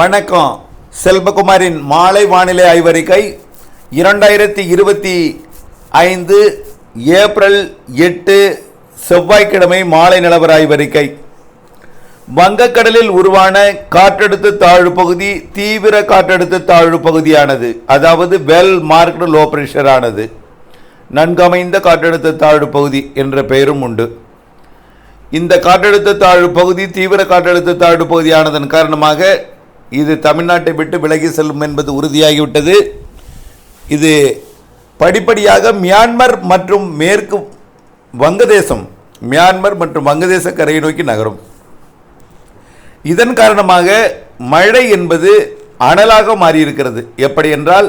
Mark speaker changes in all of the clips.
Speaker 1: வணக்கம். செல்வகுமாரின் மாலை வானிலை ஆய்வறிக்கை இரண்டாயிரத்தி இருபத்தி ஐந்து ஏப்ரல் எட்டு செவ்வாய்க்கிழமை மாலை நிலவர ஆய்வறிக்கை. வங்கக்கடலில் உருவான காற்றழுத்த தாழ்வு பகுதி தீவிர காற்றழுத்த தாழ்வு பகுதியானது அதாவது வெல் மார்க்டு லோ பிரஷர் ஆனது. நன்கமைந்த காற்றழுத்த தாழ்வு பகுதி என்ற பெயரும் உண்டு. இந்த காற்றழுத்த தாழ்வு பகுதி தீவிர காற்றழுத்த தாழ்வு பகுதியானதன் காரணமாக இது தமிழ்நாட்டை விட்டு விலகி செல்லும் என்பது உறுதியாகிவிட்டது. இது படிப்படியாக மியான்மர் மற்றும் மேற்கு வங்கதேசம் மியான்மர் மற்றும் வங்கதேச கரையை நோக்கி நகரும். இதன் காரணமாக மழை என்பது அனலாக மாறியிருக்கிறது. எப்படி என்றால்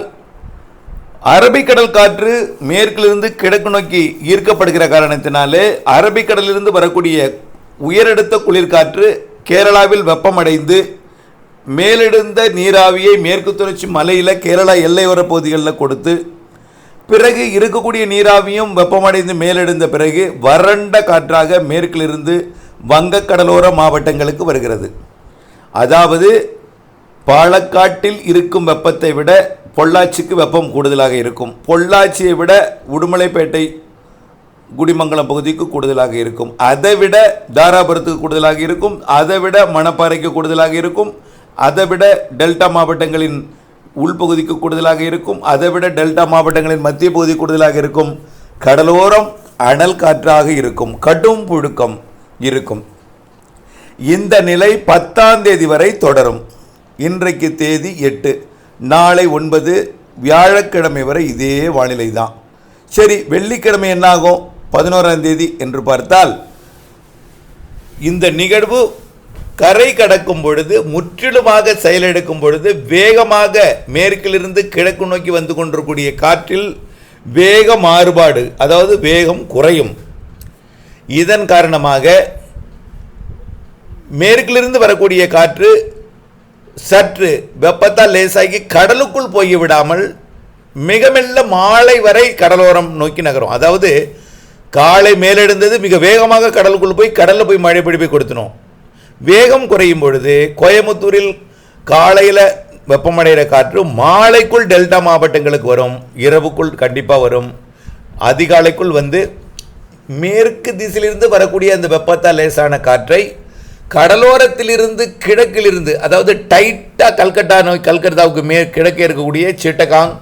Speaker 1: அரபிக்கடல் காற்று மேற்கிலிருந்து கிழக்கு நோக்கி ஈர்க்கப்படுகிற காரணத்தினாலே அரபிக்கடலிலிருந்து வரக்கூடிய உயரடுத்த குளிர்காற்று கேரளாவில் வெப்பமடைந்து மேலெடுந்த நீராவியை மேற்கு தொடர்ச்சி மலையில் கேரளா எல்லையோர பகுதிகளில் கொடுத்து பிறகு இருக்கக்கூடிய நீராவியும் வெப்பமடைந்து மேலெடுந்த பிறகு வறண்ட காற்றாக மேற்கிலிருந்து வங்கக்கடலோர மாவட்டங்களுக்கு வருகிறது. அதாவது பாலக்காட்டில் இருக்கும் வெப்பத்தை விட பொள்ளாச்சிக்கு வெப்பம் கூடுதலாக இருக்கும். பொள்ளாச்சியை விட உடுமலைப்பேட்டை குடிமங்கலம் பகுதிக்கு கூடுதலாக இருக்கும். அதை விட தாராபுரத்துக்கு கூடுதலாக இருக்கும். அதை விட மணப்பாறைக்கு கூடுதலாக இருக்கும். அதைவிட டெல்டா மாவட்டங்களின் உள்பகுதிக்கு கூடுதலாக இருக்கும் அதைவிட டெல்டா மாவட்டங்களின் மத்திய பகுதி கூடுதலாக இருக்கும் கடலோரம் அனல் காற்றாக இருக்கும் கடும் புழுக்கம் இருக்கும். இந்த நிலை பத்தாம் தேதி வரை தொடரும். இன்றைக்கு தேதி எட்டு நாளை ஒன்பது வியாழக்கிழமை வரை இதே வானிலை தான். சரி வெள்ளிக்கிழமை என்னாகும்? பதினோராம் தேதி என்று பார்த்தால் இந்த நிகழ்வு கரை கடக்கும் பொழுது முற்றிலுமாக செயலெடுக்கும் பொழுது வேகமாக மேற்கிலிருந்து கிழக்கு நோக்கி வந்து கொண்டிருக்கூடிய காற்றில் வேக மாறுபாடு அதாவது வேகம் குறையும். இதன் காரணமாக மேற்கிலிருந்து வரக்கூடிய காற்று சற்று வெப்பத்தால் லேசாகி கடலுக்குள் போய் விடாமல் மிக மெல்ல மாலை வரை கடலோரம் நோக்கி நகரும். அதாவது காலை மேலெழுந்தது மிக வேகமாக கடலுக்குள் போய் கடலில் போய் மழை பிடிப்பை கொடுத்தணும் வேகம் குறையும் பொழுது கோயம்புத்தூரில் காலையில் வெப்பமடைகிற காற்று மாலைக்குள் டெல்டா மாவட்டங்களுக்கு வரும். இரவுக்குள் கண்டிப்பாக வரும். அதிகாலைக்குள் வந்து மேற்கு திசையிலிருந்து வரக்கூடிய அந்த வெப்பத்தால் லேசான காற்றை கடலோரத்திலிருந்து கிழக்கிலிருந்து அதாவது டைட்டாக கல்கட்டா நோய் கல்கத்தாவுக்கு மே கிழக்கே இருக்கக்கூடிய சிட்டகாங்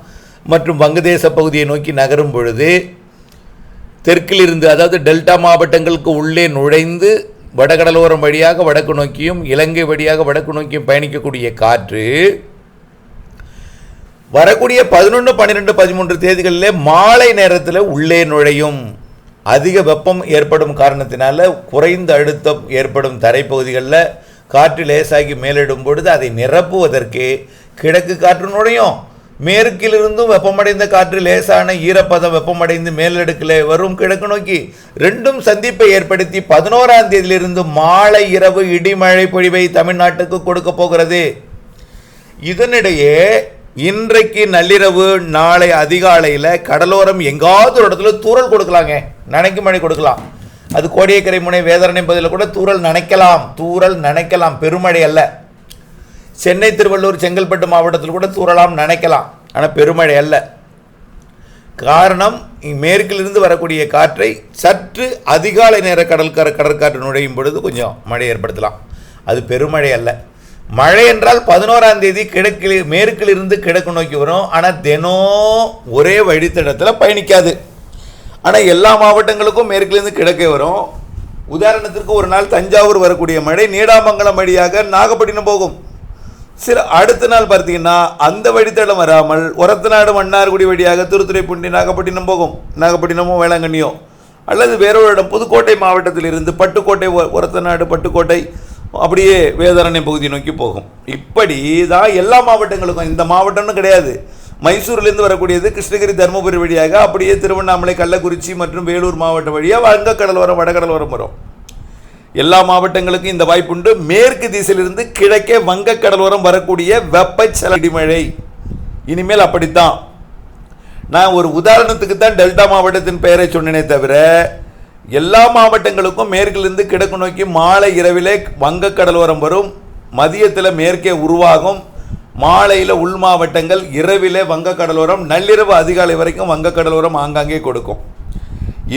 Speaker 1: மற்றும் வங்கதேச பகுதியை நோக்கி நகரும் பொழுது தெற்கிலிருந்து அதாவது டெல்டா மாவட்டங்களுக்கு உள்ளே நுழைந்து வடகடலோரம் வழியாக வடக்கு நோக்கியும் இலங்கை வழியாக வடக்கு நோக்கியும் பயணிக்கக்கூடிய காற்று வரக்கூடிய பதினொன்று பன்னிரெண்டு பதிமூன்று தேதிகளில் மாலை நேரத்தில் உள்ளே நுழையும். அதிக வெப்பம் ஏற்படும் காரணத்தினால குறைந்த அழுத்தம் ஏற்படும் தரைப்பகுதிகளில் காற்று லேசாகி மேலிடும் பொழுது அதை நிரப்புவதற்கு கிழக்கு காற்று நுழையும். மேற்கிலிருந்தும் வெப்பமடைந்த காற்று லேசான ஈரப்பதம் வெப்பமடைந்து மேலடுக்கில் வரும் கிழக்கு நோக்கி ரெண்டும் சந்திப்பை ஏற்படுத்தி பதினோராம் தேதியிலிருந்து மாலை இரவு இடிமழை பொழிவை தமிழ்நாட்டுக்கு கொடுக்க போகிறது. இதனிடையே இன்றைக்கு நள்ளிரவு நாளை அதிகாலையில் கடலோரம் எங்காவது ஒரு இடத்துல தூரல் கொடுக்கலாங்க. நனைக்கு மழை கொடுக்கலாம். அது கோடியக்கரை முனை வேதரணை பகுதியில் கூட தூரல் நனைக்கலாம். தூரல் நனைக்கலாம். பெருமழை அல்ல. சென்னை திருவள்ளூர் செங்கல்பட்டு மாவட்டத்தில் கூட தூரலாம் நினைக்கலாம். ஆனால் பெருமழை அல்ல. காரணம் மேற்கிலிருந்து வரக்கூடிய காற்றை சற்று அதிகாலை நேர கடற்கரை கடற்காற்று நுழையும் பொழுது கொஞ்சம் மழை ஏற்படுத்தலாம். அது பெருமழை அல்ல. மழை என்றால் பதினோராம் தேதி கிழக்கில் மேற்கிலிருந்து கிழக்கு நோக்கி வரும். ஆனால் தினம் ஒரே வழித்தடத்தில் பயணிக்காது. ஆனால் எல்லா மாவட்டங்களுக்கும் மேற்கிலிருந்து கிழக்கே வரும். உதாரணத்திற்கு ஒரு நாள் தஞ்சாவூர் வரக்கூடிய மழை நீடாமங்கலம் வழியாக நாகப்பட்டினம் போகும். சில அடுத்த நாள் பார்த்தீங்கன்னா அந்த வழித்தடம் வராமல் ஒரத்தநாடு மன்னார்குடி வழியாக திருத்துறைப்பூண்டி நாகப்பட்டினம் போகும். நாகப்பட்டினமோ வேளாங்கண்ணியோ அல்லது வேறொரு இடம் புதுக்கோட்டை மாவட்டத்தில் இருந்து பட்டுக்கோட்டை ஒ- ஒரத்தநாடு பட்டுக்கோட்டை அப்படியே வேதாரண்யம் பகுதி நோக்கி போகும். இப்படி தான் எல்லா மாவட்டங்களுக்கும் இந்த மாவட்டம்னு கிடையாது. மைசூர்லேருந்து வரக்கூடியது கிருஷ்ணகிரி தருமபுரி வழியாக அப்படியே திருவண்ணாமலை கள்ளக்குறிச்சி மற்றும் வேலூர் மாவட்டம் வழியாக வங்கக்கடலோரம் வடகடலோரம் வரும். எல்லா மாவட்டங்களுக்கும் இந்த வாய்ப்புண்டு. மேற்கு திசையிலிருந்து கிழக்கே வங்கக்கடலோரம் வரக்கூடிய வெப்பச்சலடி மழை இனிமேல் அப்படித்தான். நான் ஒரு உதாரணத்துக்கு தான் டெல்டா மாவட்டத்தின் பெயரை சொன்னேனே தவிர எல்லா மாவட்டங்களுக்கும் மேற்கிலிருந்து கிழக்கு நோக்கி மாலை இரவிலே வங்கக்கடலோரம் வரும். மதியத்தில் மேற்கே உருவாகும். மாலையில் உள் மாவட்டங்கள் இரவிலே வங்கக்கடலோரம் நள்ளிரவு அதிகாலை வரைக்கும் வங்கக்கடலோரம் ஆங்காங்கே கொடுக்கும்.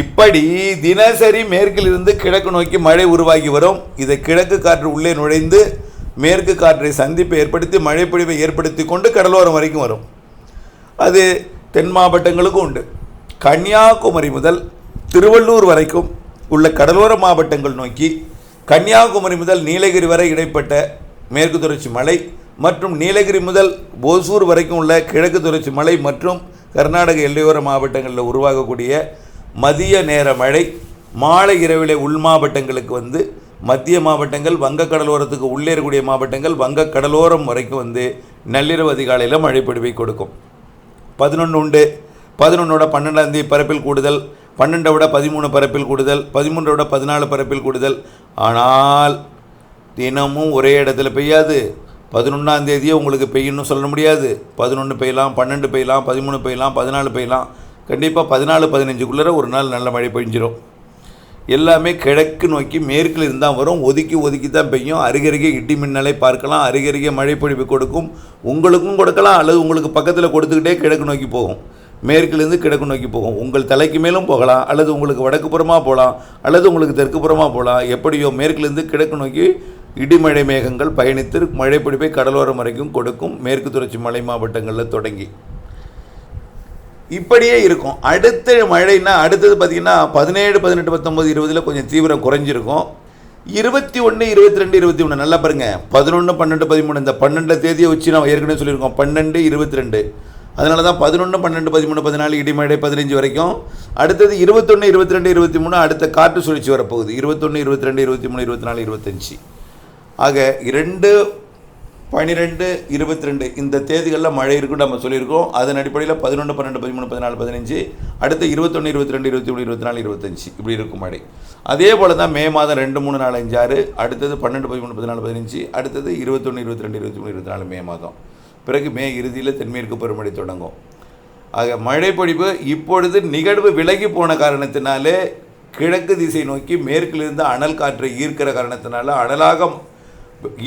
Speaker 1: இப்படி தினசரி மேற்கிலிருந்து கிழக்கு நோக்கி மழை உருவாகி வரும். இதை கிழக்கு காற்று உள்ளே நுழைந்து மேற்கு காற்றை சந்திப்பை ஏற்படுத்தி மழைப்பொழிவை ஏற்படுத்தி கொண்டு கடலோரம் வரைக்கும் வரும். அது தென் மாவட்டங்களுக்கும் உண்டு. கன்னியாகுமரி முதல் திருவள்ளூர் வரைக்கும் உள்ள கடலோர மாவட்டங்கள் நோக்கி கன்னியாகுமரி முதல் நீலகிரி வரை இடைப்பட்ட மேற்கு தொடர்ச்சி மலை மற்றும் நீலகிரி முதல் ஓசூர் வரைக்கும் உள்ள கிழக்கு தொடர்ச்சி மலை மற்றும் கர்நாடக எல்லையோர மாவட்டங்களில் உருவாகக்கூடிய மதிய நேர மழை மாலை இரவிலே உள் மாவட்டங்களுக்கு வந்து மத்திய மாவட்டங்கள் வங்க கடலோரத்துக்கு உள்ளே இருக்கக்கூடிய மாவட்டங்கள் வங்க கடலோரம் வரைக்கும் வந்து நள்ளிரவு அதிகாலையில் மழை பொழிவை கொடுக்கும். பதினொன்று உண்டு. பதினொன்னோட பன்னெண்டாம் தேதி பரப்பில் கூடுதல் பன்னெண்டை விட பதிமூணு பரப்பில் கூடுதல் பதிமூன்றை விட பதினாலு பரப்பில் கூடுதல். ஆனால் தினமும் ஒரே இடத்துல பெய்யாது. பதினொன்றாம் தேதியே உங்களுக்கு பெய்யணும்னு சொல்ல முடியாது. பதினொன்று பெய்யலாம் பன்னெண்டு பெய்யலாம் பதிமூணு பெய்யலாம் பதினாலு பெய்யலாம். கண்டிப்பாக பதினாலு பதினஞ்சுக்குள்ளே ஒரு நாள் நல்ல மழை பெஞ்சிரும். எல்லாமே கிழக்கு நோக்கி மேற்கில் இருந்தால் வரும். ஒதுக்கி ஒதுக்கி தான் பெய்யும். அருகருகே இடி மின்னலை பார்க்கலாம். அருகருகே மழை பொழிவு கொடுக்கும். உங்களுக்கும் கொடுக்கலாம். அல்லது உங்களுக்கு பக்கத்தில் கொடுத்துக்கிட்டே கிழக்கு நோக்கி போகும். மேற்கிலிருந்து கிழக்கு நோக்கி போகும். உங்கள் தலைக்கு மேலும் போகலாம். அல்லது உங்களுக்கு வடக்கு புறமாக போகலாம் அல்லது உங்களுக்கு தெற்கு புறமாக போகலாம் எப்படியோ மேற்கிலிருந்து கிழக்கு நோக்கி இடிமழை மேகங்கள் பயணித்து மழை கடலோரம் வரைக்கும் கொடுக்கும். மேற்கு தொடர்ச்சி மலை மாவட்டங்களில் தொடங்கி. இப்படியே இருக்கும். அடுத்த மழைன்னா அடுத்தது பார்த்திங்கன்னா பதினேழு பதினெட்டு பத்தொம்பது இருபதில் கொஞ்சம் தீவிரம் குறைஞ்சிருக்கும். இருபத்தி ஒன்று இருபத்தி ரெண்டு இருபத்தி ஒன்று நல்லா பாருங்கள் பதினொன்று பன்னெண்டு பதிமூணு இந்த பன்னெண்டு தேதியை வச்சு நான் ஏற்கனவே சொல்லியிருக்கோம். பன்னெண்டு இருபத்தி ரெண்டு. அதனால தான் பதினொன்று பன்னெண்டு பதிமூணு பதினாலு இடிமடை பதினஞ்சு வரைக்கும். அடுத்தது இருபத்தொன்று இருபத்தி ரெண்டு இருபத்தி மூணு அடுத்த காற்று சுழற்சி வரப்போகுது. இருபத்தொன்று இருபத்தி ரெண்டு இருபத்தி மூணு இருபத்தி நாலு இருபத்தஞ்சி. ஆக இரண்டு பன்னிரெண்டு இருபத்தி ரெண்டு இந்த தேதிகளில் மழை இருக்குன்னு நம்ம சொல்லியிருக்கோம். அதன் அடிப்படையில் பதினொன்று பன்னெண்டு பதிமூணு பதினாலு பதினஞ்சு அடுத்து இருபத்தொன்று இருபத்தி ரெண்டு இருபத்தி மூணு இருபத்தி நாலு இருபத்தஞ்சு. இப்படி இருக்கும் மழை. அதே போல் தான் மே மாதம் ரெண்டு மூணு நாலு அஞ்சு ஆறு அடுத்தது பன்னெண்டு பதிமூணு பதினாலு பதினஞ்சு அடுத்தது இருபத்தொன்று இருபத்தி ரெண்டு இருபத்தி மூணு இருபத்தி நாலு மே மாதம். பிறகு மே இறுதியில் தென்மேற்கு பருவமழை தொடங்கும். ஆக மழை பொழிவு இப்பொழுது நிகழ்வு விலகி போன காரணத்தினாலே கிழக்கு திசை நோக்கி மேற்கிலிருந்து அனல் காற்றை ஈர்க்கிற காரணத்தினால அனலாக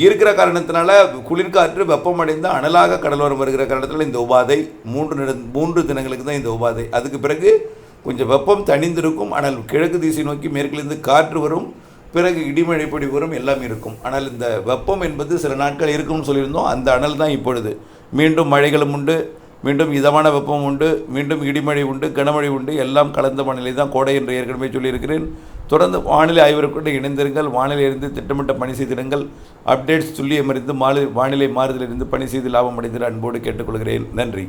Speaker 1: இருக்கிற காரணத்தினால குளிர்காற்று வெப்பமடைந்து அனலாக கடலோரம் வருகிற காரணத்தில் இந்த உபாதை மூன்று மூன்று தினங்களுக்கு தான் இந்த உபாதை. அதுக்கு பிறகு கொஞ்சம் வெப்பம் தணிந்திருக்கும் ஆனால் கிழக்கு திசை நோக்கி மேற்கிலிருந்து காற்று வரும் பிறகு இடிமழை பொடி வரும் எல்லாம் இருக்கும். ஆனால் இந்த வெப்பம் என்பது சில நாட்கள் இருக்கும்னு சொல்லியிருந்தோம். அந்த அனல் தான் இப்பொழுது. மீண்டும் மழைகளும் உண்டு மீண்டும் இதமான வெப்பம் உண்டு மீண்டும் இடிமழை உண்டு கனமழை உண்டு எல்லாம் கலந்த மனநிலை தான் கோடை என்று ஏற்கனவே சொல்லியிருக்கிறேன். தொடர்ந்து வானிலை ஆய்வருக்கொண்டு இணைந்திருங்கள். வானிலையிலிருந்து திட்டமிட்ட பணி செய்திடுங்கள். அப்டேட்ஸ் துல்லியமறிந்து அறிந்து வானிலை மாறுதலிருந்து பணி செய்து லாபம் அடைந்து அன்போடு கேட்டுக்கொள்கிறேன். நன்றி.